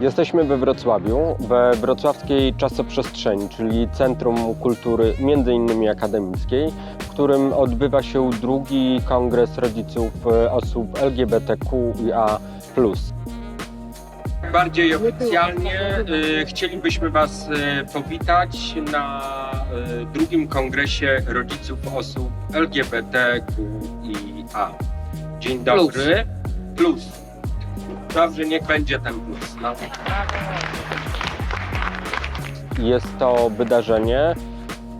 Jesteśmy we Wrocławiu, we wrocławskiej czasoprzestrzeni, czyli Centrum Kultury między innymi akademickiej, w którym odbywa się drugi kongres rodziców e, osób LGBTQIA+. Bardziej oficjalnie y, chcielibyśmy Was y, powitać na drugim kongresie rodziców osób LGBTQIA. Dzień dobry. Plus. Dobrze, niech będzie ten plus. No. Jest to wydarzenie,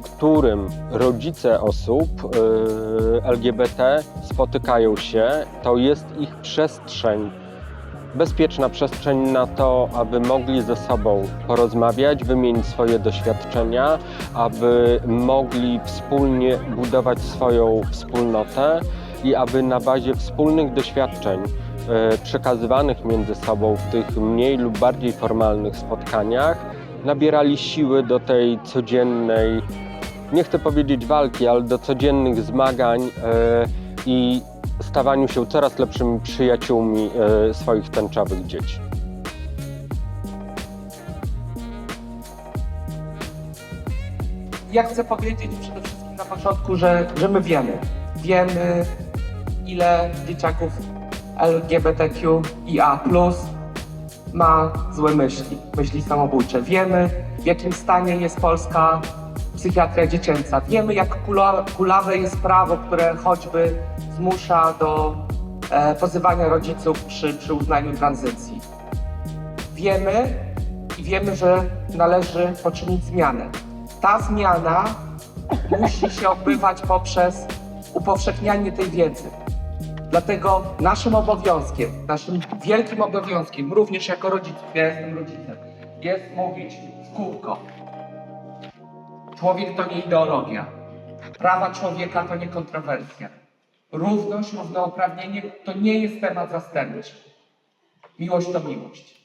którym rodzice osób y, LGBT spotykają się. To jest ich przestrzeń bezpieczna przestrzeń na to, aby mogli ze sobą porozmawiać, wymienić swoje doświadczenia, aby mogli wspólnie budować swoją wspólnotę i aby na bazie wspólnych doświadczeń przekazywanych między sobą w tych mniej lub bardziej formalnych spotkaniach nabierali siły do tej codziennej, nie chcę powiedzieć walki, ale do codziennych zmagań e, i stawaniu się coraz lepszymi przyjaciółmi e, swoich tęczowych dzieci. Ja chcę powiedzieć przede wszystkim na początku, że, że my wiemy. Wiemy, ile dzieciaków LGBTQIA ma złe myśli, myśli samobójcze. Wiemy, w jakim stanie jest polska psychiatria dziecięca. Wiemy, jak kula, kulawe jest prawo, które choćby zmusza do e, pozywania rodziców przy, przy uznaniu tranzycji. Wiemy i wiemy, że należy poczynić zmianę. Ta zmiana musi się odbywać poprzez upowszechnianie tej wiedzy. Dlatego naszym obowiązkiem, naszym wielkim obowiązkiem, również jako rodziców, ja jestem rodzicem, jest mówić w kółko. Człowiek to nie ideologia. Prawa człowieka to nie kontrowersja. Równość, równouprawnienie to nie jest temat zastępczy. Miłość to miłość.